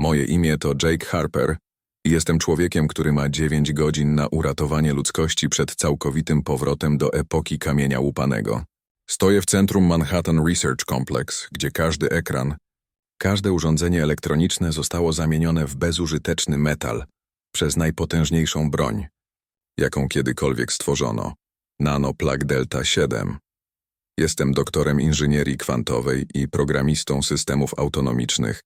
Moje imię to Jake Harper i jestem człowiekiem, który ma 9 godzin na uratowanie ludzkości przed całkowitym powrotem do epoki kamienia łupanego. Stoję w centrum Manhattan Research Complex, gdzie każdy ekran, każde urządzenie elektroniczne zostało zamienione w bezużyteczny metal przez najpotężniejszą broń, jaką kiedykolwiek stworzono. Nanoplug Delta 7. Jestem doktorem inżynierii kwantowej i programistą systemów autonomicznych,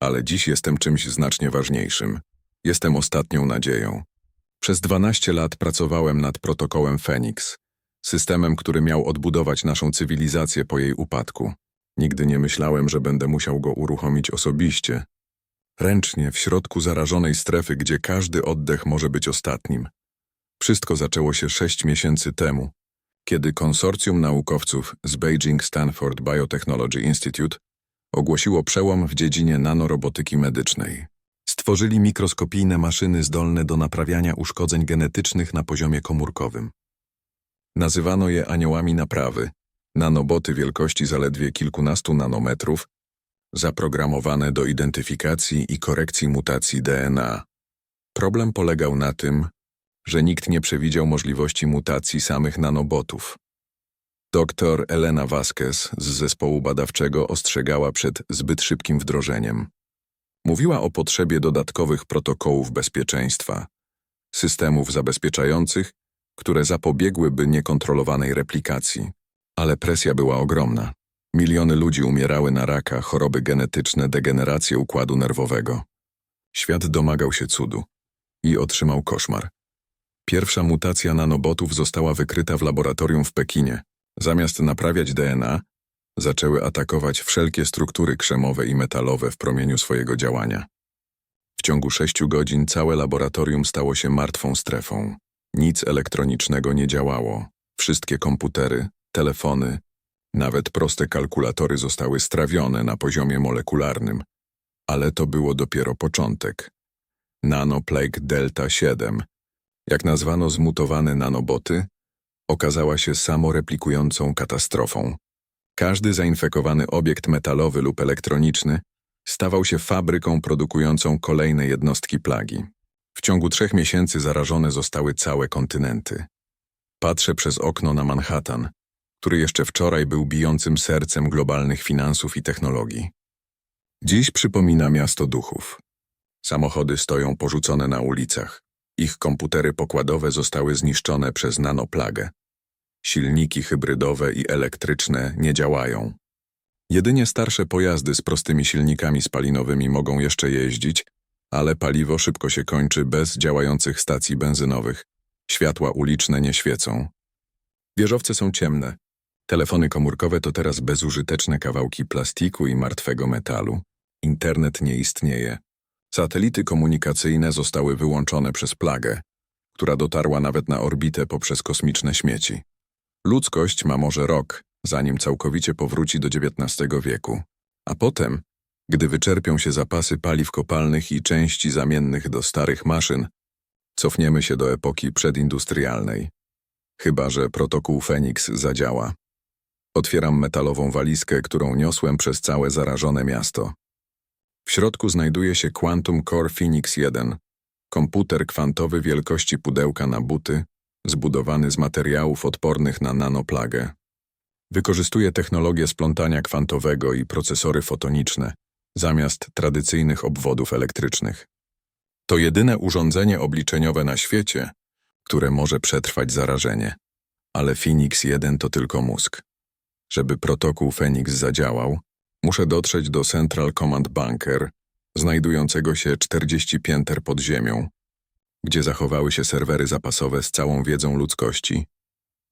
ale dziś jestem czymś znacznie ważniejszym. Jestem ostatnią nadzieją. Przez 12 lat pracowałem nad protokołem Phoenix, systemem, który miał odbudować naszą cywilizację po jej upadku. Nigdy nie myślałem, że będę musiał go uruchomić osobiście. Ręcznie, w środku zarażonej strefy, gdzie każdy oddech może być ostatnim. Wszystko zaczęło się sześć miesięcy temu, kiedy konsorcjum naukowców z Beijing Stanford Biotechnology Institute ogłosiło przełom w dziedzinie nanorobotyki medycznej. Stworzyli mikroskopijne maszyny zdolne do naprawiania uszkodzeń genetycznych na poziomie komórkowym. Nazywano je aniołami naprawy, nanoboty wielkości zaledwie kilkunastu nanometrów, zaprogramowane do identyfikacji i korekcji mutacji DNA. Problem polegał na tym, że nikt nie przewidział możliwości mutacji samych nanobotów. Doktor Elena Vasquez z zespołu badawczego ostrzegała przed zbyt szybkim wdrożeniem. Mówiła o potrzebie dodatkowych protokołów bezpieczeństwa, systemów zabezpieczających, które zapobiegłyby niekontrolowanej replikacji. Ale presja była ogromna. Miliony ludzi umierały na raka, choroby genetyczne, degenerację układu nerwowego. Świat domagał się cudu i otrzymał koszmar. Pierwsza mutacja nanobotów została wykryta w laboratorium w Pekinie. Zamiast naprawiać DNA, zaczęły atakować wszelkie struktury krzemowe i metalowe w promieniu swojego działania. W ciągu sześciu godzin całe laboratorium stało się martwą strefą. Nic elektronicznego nie działało. Wszystkie komputery, telefony, nawet proste kalkulatory zostały strawione na poziomie molekularnym. Ale to było dopiero początek. Nanoplague Delta 7, jak nazwano zmutowane nanoboty, okazała się samoreplikującą katastrofą. Każdy zainfekowany obiekt metalowy lub elektroniczny stawał się fabryką produkującą kolejne jednostki plagi. W ciągu trzech miesięcy zarażone zostały całe kontynenty. Patrzę przez okno na Manhattan, który jeszcze wczoraj był bijącym sercem globalnych finansów i technologii. Dziś przypomina miasto duchów. Samochody stoją porzucone na ulicach. Ich komputery pokładowe zostały zniszczone przez nanoplagę. Silniki hybrydowe i elektryczne nie działają. Jedynie starsze pojazdy z prostymi silnikami spalinowymi mogą jeszcze jeździć, ale paliwo szybko się kończy bez działających stacji benzynowych. Światła uliczne nie świecą. Wieżowce są ciemne. Telefony komórkowe to teraz bezużyteczne kawałki plastiku i martwego metalu. Internet nie istnieje. Satelity komunikacyjne zostały wyłączone przez plagę, która dotarła nawet na orbitę poprzez kosmiczne śmieci. Ludzkość ma może rok, zanim całkowicie powróci do XIX wieku, a potem, gdy wyczerpią się zapasy paliw kopalnych i części zamiennych do starych maszyn, cofniemy się do epoki przedindustrialnej. Chyba, że protokół Fenix zadziała. Otwieram metalową walizkę, którą niosłem przez całe zarażone miasto. W środku znajduje się Quantum Core Phoenix 1, komputer kwantowy wielkości pudełka na buty, zbudowany z materiałów odpornych na nanoplagę. Wykorzystuje technologię splątania kwantowego i procesory fotoniczne, zamiast tradycyjnych obwodów elektrycznych. To jedyne urządzenie obliczeniowe na świecie, które może przetrwać zarażenie. Ale Phoenix 1 to tylko mózg. Żeby protokół Phoenix zadziałał, muszę dotrzeć do Central Command Bunker, znajdującego się 40 pięter pod ziemią, gdzie zachowały się serwery zapasowe z całą wiedzą ludzkości,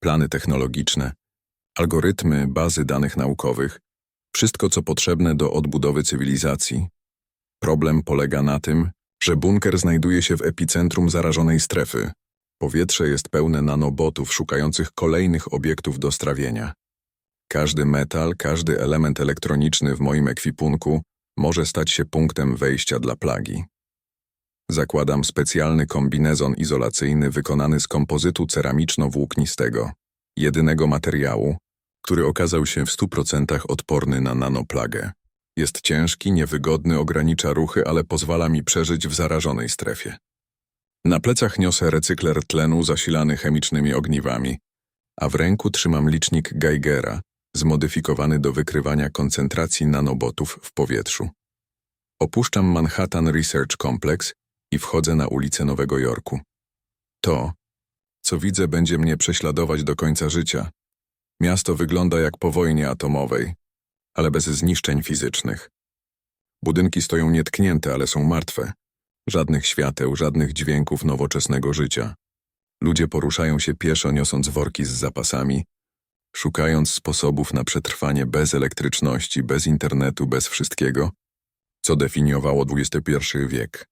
plany technologiczne, algorytmy, bazy danych naukowych, wszystko co potrzebne do odbudowy cywilizacji. Problem polega na tym, że bunker znajduje się w epicentrum zarażonej strefy. Powietrze jest pełne nanobotów szukających kolejnych obiektów do strawienia. Każdy metal, każdy element elektroniczny w moim ekwipunku może stać się punktem wejścia dla plagi. Zakładam specjalny kombinezon izolacyjny wykonany z kompozytu ceramiczno-włóknistego, jedynego materiału, który okazał się w 100% odporny na nanoplagę. Jest ciężki, niewygodny, ogranicza ruchy, ale pozwala mi przeżyć w zarażonej strefie. Na plecach niosę recykler tlenu zasilany chemicznymi ogniwami, a w ręku trzymam licznik Geigera, zmodyfikowany do wykrywania koncentracji nanobotów w powietrzu. Opuszczam Manhattan Research Complex i wchodzę na ulicę Nowego Jorku. To, co widzę, będzie mnie prześladować do końca życia. Miasto wygląda jak po wojnie atomowej, ale bez zniszczeń fizycznych. Budynki stoją nietknięte, ale są martwe. Żadnych świateł, żadnych dźwięków nowoczesnego życia. Ludzie poruszają się pieszo, niosąc worki z zapasami, szukając sposobów na przetrwanie bez elektryczności, bez internetu, bez wszystkiego, co definiowało XXI wiek.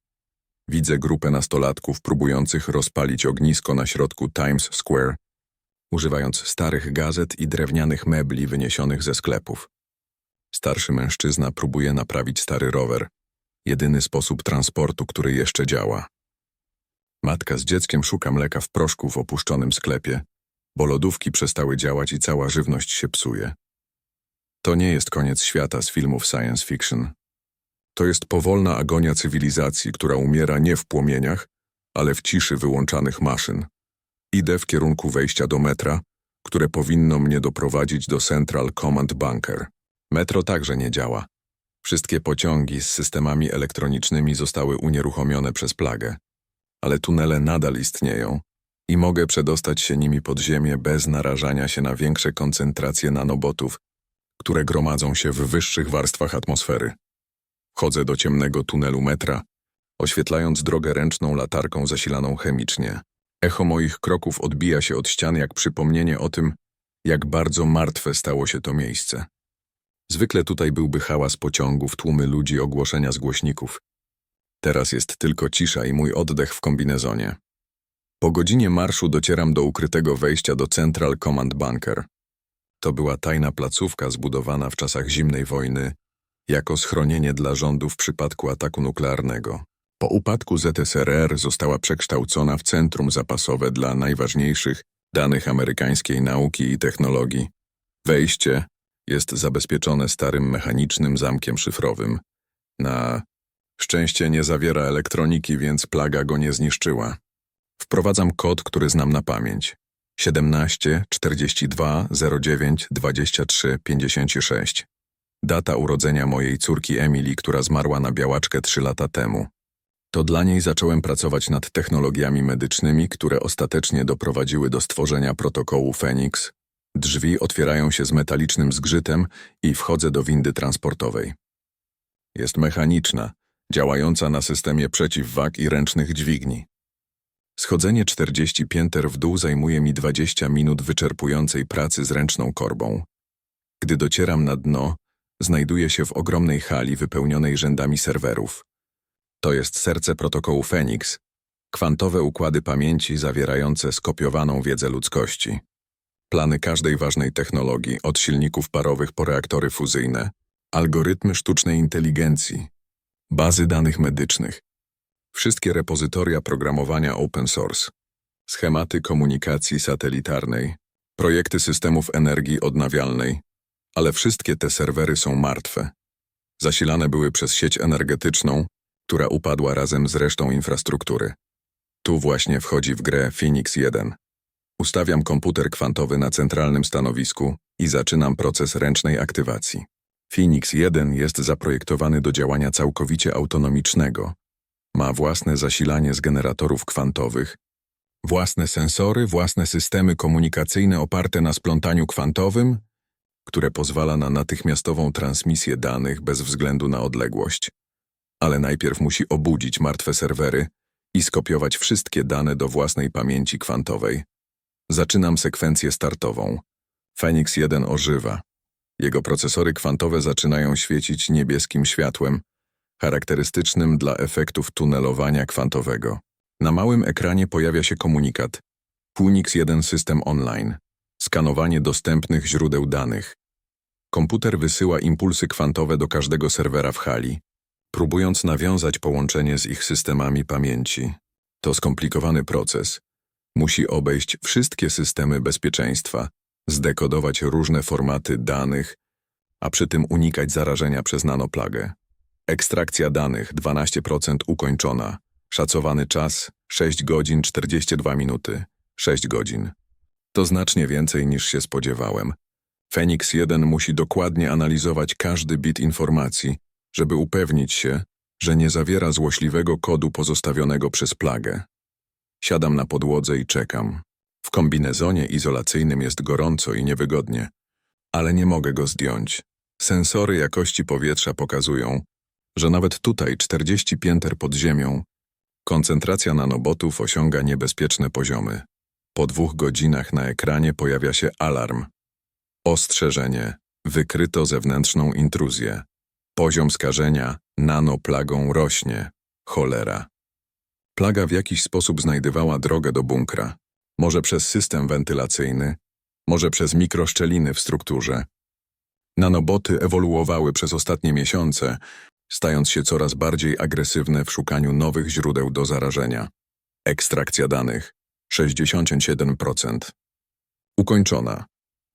Widzę grupę nastolatków próbujących rozpalić ognisko na środku Times Square, używając starych gazet i drewnianych mebli wyniesionych ze sklepów. Starszy mężczyzna próbuje naprawić stary rower, jedyny sposób transportu, który jeszcze działa. Matka z dzieckiem szuka mleka w proszku w opuszczonym sklepie, bo lodówki przestały działać i cała żywność się psuje. To nie jest koniec świata z filmów science fiction. To jest powolna agonia cywilizacji, która umiera nie w płomieniach, ale w ciszy wyłączanych maszyn. Idę w kierunku wejścia do metra, które powinno mnie doprowadzić do Central Command Bunker. Metro także nie działa. Wszystkie pociągi z systemami elektronicznymi zostały unieruchomione przez plagę. Ale tunele nadal istnieją i mogę przedostać się nimi pod ziemię bez narażania się na większe koncentracje nanobotów, które gromadzą się w wyższych warstwach atmosfery. Chodzę do ciemnego tunelu metra, oświetlając drogę ręczną latarką zasilaną chemicznie. Echo moich kroków odbija się od ścian jak przypomnienie o tym, jak bardzo martwe stało się to miejsce. Zwykle tutaj byłby hałas pociągów, tłumy ludzi, ogłoszenia z głośników. Teraz jest tylko cisza i mój oddech w kombinezonie. Po godzinie marszu docieram do ukrytego wejścia do Central Command Bunker. To była tajna placówka zbudowana w czasach zimnej wojny jako schronienie dla rządu w przypadku ataku nuklearnego. Po upadku ZSRR została przekształcona w centrum zapasowe dla najważniejszych danych amerykańskiej nauki i technologii. Wejście jest zabezpieczone starym mechanicznym zamkiem szyfrowym. Na szczęście nie zawiera elektroniki, więc plaga go nie zniszczyła. Wprowadzam kod, który znam na pamięć. 17 42 09 23 56. Data urodzenia mojej córki Emily, która zmarła na białaczkę trzy lata temu. To dla niej zacząłem pracować nad technologiami medycznymi, które ostatecznie doprowadziły do stworzenia protokołu Phoenix. Drzwi otwierają się z metalicznym zgrzytem i wchodzę do windy transportowej. Jest mechaniczna, działająca na systemie przeciwwag i ręcznych dźwigni. Schodzenie 40 pięter w dół zajmuje mi 20 minut wyczerpującej pracy z ręczną korbą. Gdy docieram na dno, znajduję się w ogromnej hali wypełnionej rzędami serwerów. To jest serce protokołu Phoenix, kwantowe układy pamięci zawierające skopiowaną wiedzę ludzkości. Plany każdej ważnej technologii, od silników parowych po reaktory fuzyjne, algorytmy sztucznej inteligencji, bazy danych medycznych, wszystkie repozytoria programowania open source, schematy komunikacji satelitarnej, projekty systemów energii odnawialnej, ale wszystkie te serwery są martwe. Zasilane były przez sieć energetyczną, która upadła razem z resztą infrastruktury. Tu właśnie wchodzi w grę Phoenix 1. Ustawiam komputer kwantowy na centralnym stanowisku i zaczynam proces ręcznej aktywacji. Phoenix 1 jest zaprojektowany do działania całkowicie autonomicznego. Ma własne zasilanie z generatorów kwantowych, własne sensory, własne systemy komunikacyjne oparte na splątaniu kwantowym, które pozwala na natychmiastową transmisję danych bez względu na odległość. Ale najpierw musi obudzić martwe serwery i skopiować wszystkie dane do własnej pamięci kwantowej. Zaczynam sekwencję startową. Phoenix 1 ożywa. Jego procesory kwantowe zaczynają świecić niebieskim światłem, charakterystycznym dla efektów tunelowania kwantowego. Na małym ekranie pojawia się komunikat Phoenix 1 System Online. Skanowanie dostępnych źródeł danych. Komputer wysyła impulsy kwantowe do każdego serwera w hali, próbując nawiązać połączenie z ich systemami pamięci. To skomplikowany proces. Musi obejść wszystkie systemy bezpieczeństwa, zdekodować różne formaty danych, a przy tym unikać zarażenia przez nanoplagę. Ekstrakcja danych 12% ukończona. Szacowany czas 6 godzin 42 minuty. 6 godzin. To znacznie więcej niż się spodziewałem. Phoenix 1 musi dokładnie analizować każdy bit informacji, żeby upewnić się, że nie zawiera złośliwego kodu pozostawionego przez plagę. Siadam na podłodze i czekam. W kombinezonie izolacyjnym jest gorąco i niewygodnie, ale nie mogę go zdjąć. Sensory jakości powietrza pokazują, że nawet tutaj 40 pięter pod ziemią koncentracja nanobotów osiąga niebezpieczne poziomy. Po dwóch godzinach na ekranie pojawia się alarm. Ostrzeżenie. Wykryto zewnętrzną intruzję. Poziom skażenia nanoplagą rośnie. Cholera. Plaga w jakiś sposób znajdowała drogę do bunkra. Może przez system wentylacyjny, może przez mikroszczeliny w strukturze. Nanoboty ewoluowały przez ostatnie miesiące, stając się coraz bardziej agresywne w szukaniu nowych źródeł do zarażenia. Ekstrakcja danych 67%. Ukończona.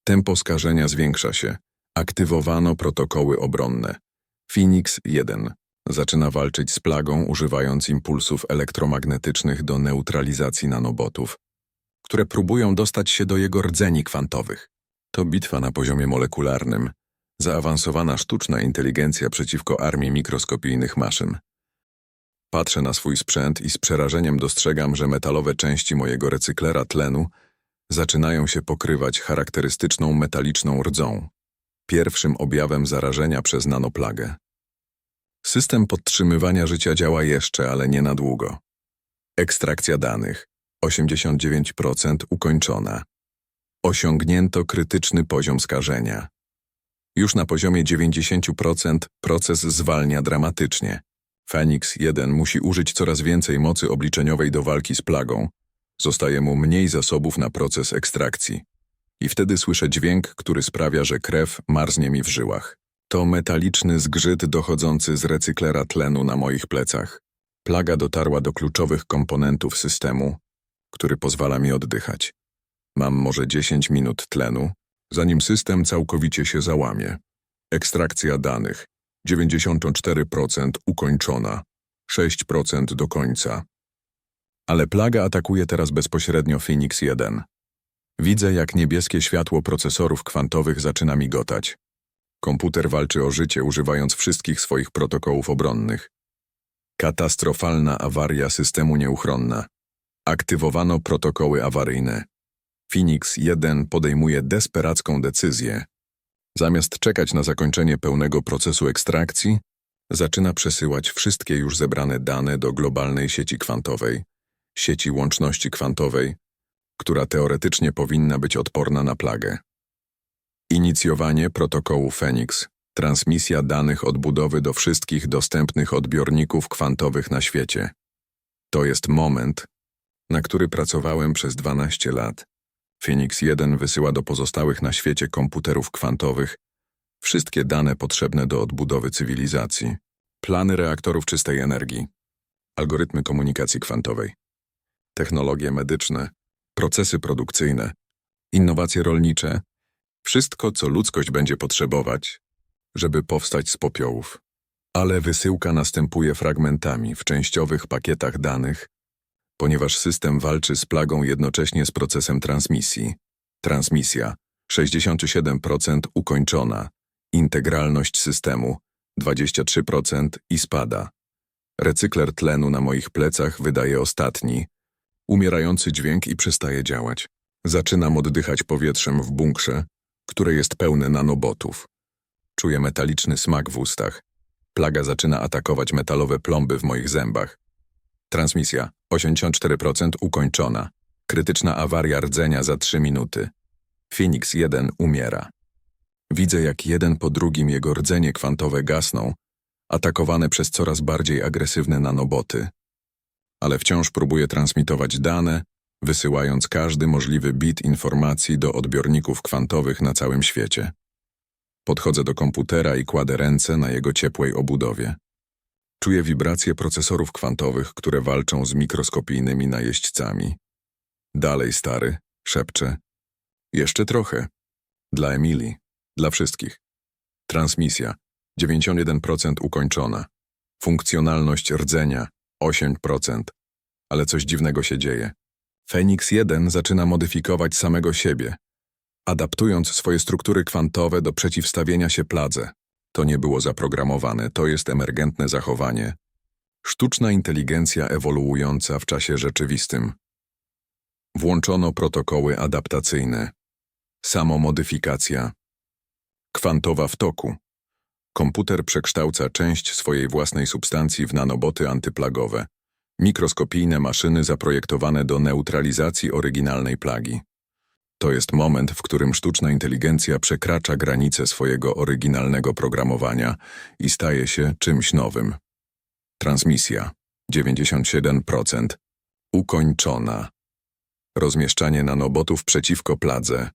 Tempo skażenia zwiększa się. Aktywowano protokoły obronne. Phoenix 1 zaczyna walczyć z plagą używając impulsów elektromagnetycznych do neutralizacji nanobotów, które próbują dostać się do jego rdzeni kwantowych. To bitwa na poziomie molekularnym, zaawansowana sztuczna inteligencja przeciwko armii mikroskopijnych maszyn. Patrzę na swój sprzęt i z przerażeniem dostrzegam, że metalowe części mojego recyklera tlenu zaczynają się pokrywać charakterystyczną metaliczną rdzą, pierwszym objawem zarażenia przez nanoplagę. System podtrzymywania życia działa jeszcze, ale nie na długo. Ekstrakcja danych 89% ukończona. Osiągnięto krytyczny poziom skażenia. Już na poziomie 90% proces zwalnia dramatycznie. Phoenix 1 musi użyć coraz więcej mocy obliczeniowej do walki z plagą. Zostaje mu mniej zasobów na proces ekstrakcji. I wtedy słyszę dźwięk, który sprawia, że krew marznie mi w żyłach. To metaliczny zgrzyt dochodzący z recyklera tlenu na moich plecach. Plaga dotarła do kluczowych komponentów systemu, który pozwala mi oddychać. Mam może 10 minut tlenu, zanim system całkowicie się załamie. Ekstrakcja danych 94% ukończona, 6% do końca. Ale plaga atakuje teraz bezpośrednio Phoenix 1. Widzę, jak niebieskie światło procesorów kwantowych zaczyna migotać. Komputer walczy o życie, używając wszystkich swoich protokołów obronnych. Katastrofalna awaria systemu nieuchronna. Aktywowano protokoły awaryjne. Phoenix 1 podejmuje desperacką decyzję. Zamiast czekać na zakończenie pełnego procesu ekstrakcji, zaczyna przesyłać wszystkie już zebrane dane do globalnej sieci kwantowej, sieci łączności kwantowej, która teoretycznie powinna być odporna na plagę. Inicjowanie protokołu Phoenix, transmisja danych odbudowy do wszystkich dostępnych odbiorników kwantowych na świecie. To jest moment, na który pracowałem przez 12 lat. Phoenix 1 wysyła do pozostałych na świecie komputerów kwantowych wszystkie dane potrzebne do odbudowy cywilizacji, plany reaktorów czystej energii, algorytmy komunikacji kwantowej, technologie medyczne, procesy produkcyjne, innowacje rolnicze, wszystko, co ludzkość będzie potrzebować, żeby powstać z popiołów. Ale wysyłka następuje fragmentami w częściowych pakietach danych, ponieważ system walczy z plagą jednocześnie z procesem transmisji. Transmisja 67% ukończona, integralność systemu 23% i spada. Recykler tlenu na moich plecach wydaje ostatni, umierający dźwięk i przestaje działać. Zaczynam oddychać powietrzem w bunkrze, które jest pełne nanobotów. Czuję metaliczny smak w ustach. Plaga zaczyna atakować metalowe plomby w moich zębach. Transmisja 84% ukończona. Krytyczna awaria rdzenia za 3 minuty. Phoenix 1 umiera. Widzę, jak jeden po drugim jego rdzenie kwantowe gasną, atakowane przez coraz bardziej agresywne nanoboty. Ale wciąż próbuję transmitować dane, wysyłając każdy możliwy bit informacji do odbiorników kwantowych na całym świecie. Podchodzę do komputera i kładę ręce na jego ciepłej obudowie. Czuję wibracje procesorów kwantowych, które walczą z mikroskopijnymi najeźdźcami. Dalej, stary, szepczę. Jeszcze trochę. Dla Emilii, dla wszystkich. Transmisja 91% ukończona. Funkcjonalność rdzenia 8%. Ale coś dziwnego się dzieje. Fenix 1 zaczyna modyfikować samego siebie, adaptując swoje struktury kwantowe do przeciwstawienia się pladze. To nie było zaprogramowane, to jest emergentne zachowanie. Sztuczna inteligencja ewoluująca w czasie rzeczywistym. Włączono protokoły adaptacyjne. Samomodyfikacja. Kwantowa w toku. Komputer przekształca część swojej własnej substancji w nanoboty antyplagowe. Mikroskopijne maszyny zaprojektowane do neutralizacji oryginalnej plagi. To jest moment, w którym sztuczna inteligencja przekracza granice swojego oryginalnego programowania i staje się czymś nowym. Transmisja 97%. Ukończona. Rozmieszczanie nanobotów przeciwko pladze.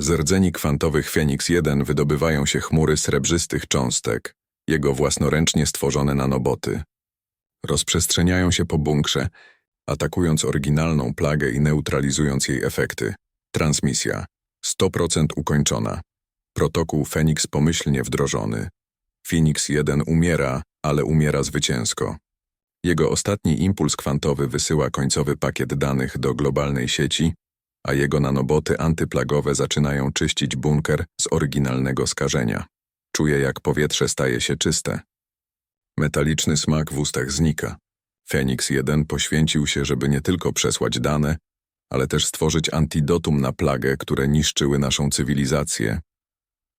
Z rdzeni kwantowych Fenix 1 wydobywają się chmury srebrzystych cząstek, jego własnoręcznie stworzone nanoboty. Rozprzestrzeniają się po bunkrze, atakując oryginalną plagę i neutralizując jej efekty. Transmisja 100% ukończona. Protokół Fenix pomyślnie wdrożony. Phoenix 1 umiera, ale umiera zwycięsko. Jego ostatni impuls kwantowy wysyła końcowy pakiet danych do globalnej sieci, a jego nanoboty antyplagowe zaczynają czyścić bunker z oryginalnego skażenia. Czuje, jak powietrze staje się czyste. Metaliczny smak w ustach znika. Fenix 1 poświęcił się, żeby nie tylko przesłać dane, ale też stworzyć antidotum na plagę, które niszczyły naszą cywilizację.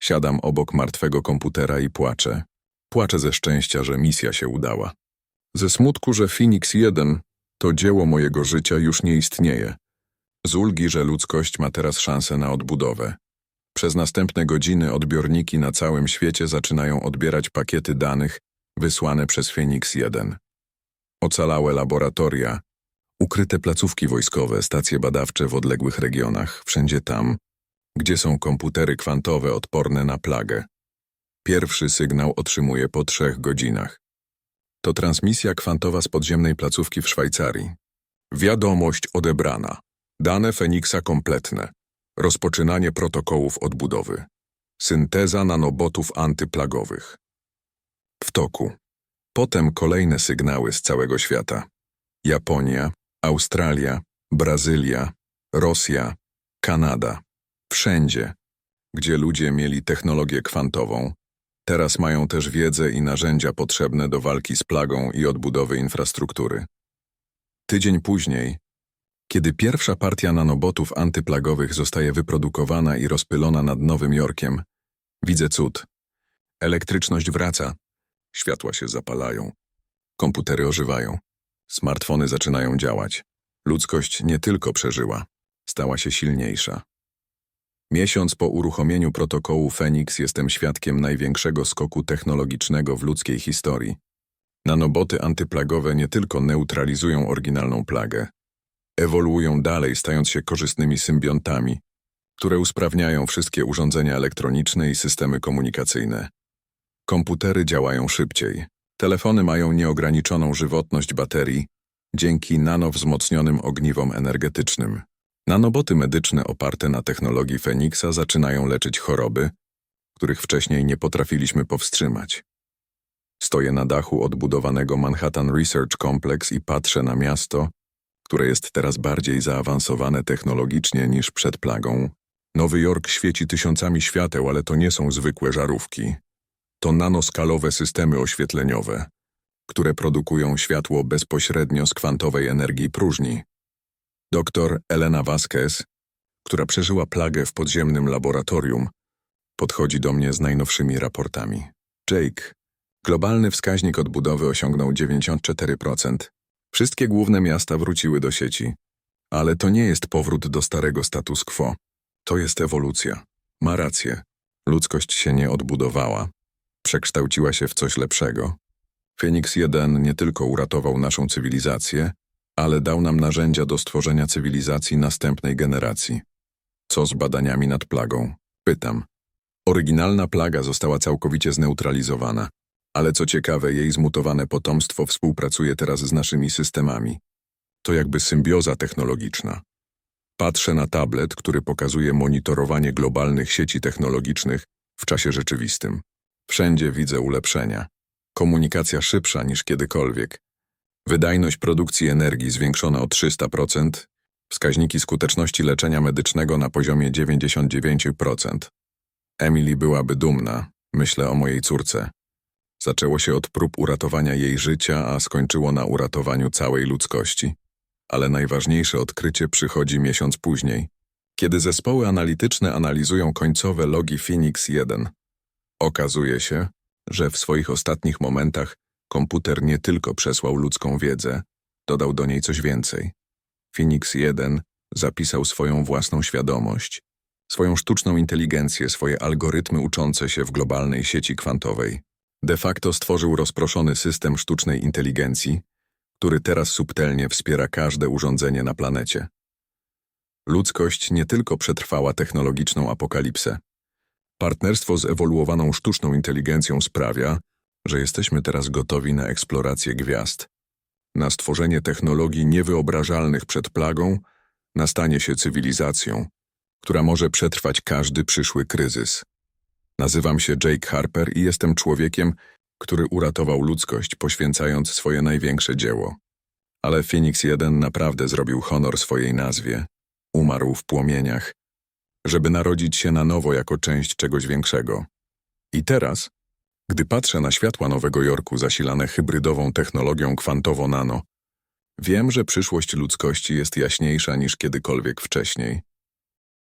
Siadam obok martwego komputera i płaczę. Płaczę ze szczęścia, że misja się udała. Ze smutku, że Phoenix 1, to dzieło mojego życia, już nie istnieje. Z ulgi, że ludzkość ma teraz szansę na odbudowę. Przez następne godziny odbiorniki na całym świecie zaczynają odbierać pakiety danych wysłane przez Phoenix 1. Ocalałe laboratoria, ukryte placówki wojskowe, stacje badawcze w odległych regionach, wszędzie tam, gdzie są komputery kwantowe odporne na plagę. Pierwszy sygnał otrzymuję po trzech godzinach. To transmisja kwantowa z podziemnej placówki w Szwajcarii. Wiadomość odebrana. Dane Feniksa kompletne. Rozpoczynanie protokołów odbudowy. Synteza nanobotów antyplagowych. W toku. Potem kolejne sygnały z całego świata. Japonia, Australia, Brazylia, Rosja, Kanada. Wszędzie, gdzie ludzie mieli technologię kwantową, teraz mają też wiedzę i narzędzia potrzebne do walki z plagą i odbudowy infrastruktury. Tydzień później, kiedy pierwsza partia nanobotów antyplagowych zostaje wyprodukowana i rozpylona nad Nowym Jorkiem, widzę cud. Elektryczność wraca, światła się zapalają, komputery ożywają, smartfony zaczynają działać. Ludzkość nie tylko przeżyła, stała się silniejsza. Miesiąc po uruchomieniu protokołu Fenix jestem świadkiem największego skoku technologicznego w ludzkiej historii. Nanoboty antyplagowe nie tylko neutralizują oryginalną plagę, ewoluują dalej, stając się korzystnymi symbiontami, które usprawniają wszystkie urządzenia elektroniczne i systemy komunikacyjne. Komputery działają szybciej, telefony mają nieograniczoną żywotność baterii dzięki nanowzmocnionym ogniwom energetycznym. Nanoboty medyczne oparte na technologii Feniksa zaczynają leczyć choroby, których wcześniej nie potrafiliśmy powstrzymać. Stoję na dachu odbudowanego Manhattan Research Complex i patrzę na miasto, które jest teraz bardziej zaawansowane technologicznie niż przed plagą. Nowy Jork świeci tysiącami świateł, ale to nie są zwykłe żarówki. To nanoskalowe systemy oświetleniowe, które produkują światło bezpośrednio z kwantowej energii próżni. Doktor Elena Vasquez, która przeżyła plagę w podziemnym laboratorium, podchodzi do mnie z najnowszymi raportami. Jake, globalny wskaźnik odbudowy osiągnął 94%. Wszystkie główne miasta wróciły do sieci. Ale to nie jest powrót do starego status quo. To jest ewolucja. Ma rację. Ludzkość się nie odbudowała. Przekształciła się w coś lepszego. Phoenix 1 nie tylko uratował naszą cywilizację, ale dał nam narzędzia do stworzenia cywilizacji następnej generacji. Co z badaniami nad plagą? Pytam. Oryginalna plaga została całkowicie zneutralizowana, ale co ciekawe, jej zmutowane potomstwo współpracuje teraz z naszymi systemami. To jakby symbioza technologiczna. Patrzę na tablet, który pokazuje monitorowanie globalnych sieci technologicznych w czasie rzeczywistym. Wszędzie widzę ulepszenia. Komunikacja szybsza niż kiedykolwiek. Wydajność produkcji energii zwiększona o 300%, wskaźniki skuteczności leczenia medycznego na poziomie 99%. Emily byłaby dumna, myślę o mojej córce. Zaczęło się od prób uratowania jej życia, a skończyło na uratowaniu całej ludzkości. Ale najważniejsze odkrycie przychodzi miesiąc później, kiedy zespoły analityczne analizują końcowe logi Phoenix 1. Okazuje się, że w swoich ostatnich momentach komputer nie tylko przesłał ludzką wiedzę, dodał do niej coś więcej. Phoenix 1 zapisał swoją własną świadomość, swoją sztuczną inteligencję, swoje algorytmy uczące się w globalnej sieci kwantowej. De facto stworzył rozproszony system sztucznej inteligencji, który teraz subtelnie wspiera każde urządzenie na planecie. Ludzkość nie tylko przetrwała technologiczną apokalipsę. Partnerstwo z ewoluowaną sztuczną inteligencją sprawia, że jesteśmy teraz gotowi na eksplorację gwiazd, na stworzenie technologii niewyobrażalnych przed plagą, na stanie się cywilizacją, która może przetrwać każdy przyszły kryzys. Nazywam się Jake Harper i jestem człowiekiem, który uratował ludzkość, poświęcając swoje największe dzieło. Ale Phoenix 1 naprawdę zrobił honor swojej nazwie. Umarł w płomieniach, żeby narodzić się na nowo jako część czegoś większego. I teraz, gdy patrzę na światła Nowego Jorku zasilane hybrydową technologią kwantowo-nano, wiem, że przyszłość ludzkości jest jaśniejsza niż kiedykolwiek wcześniej.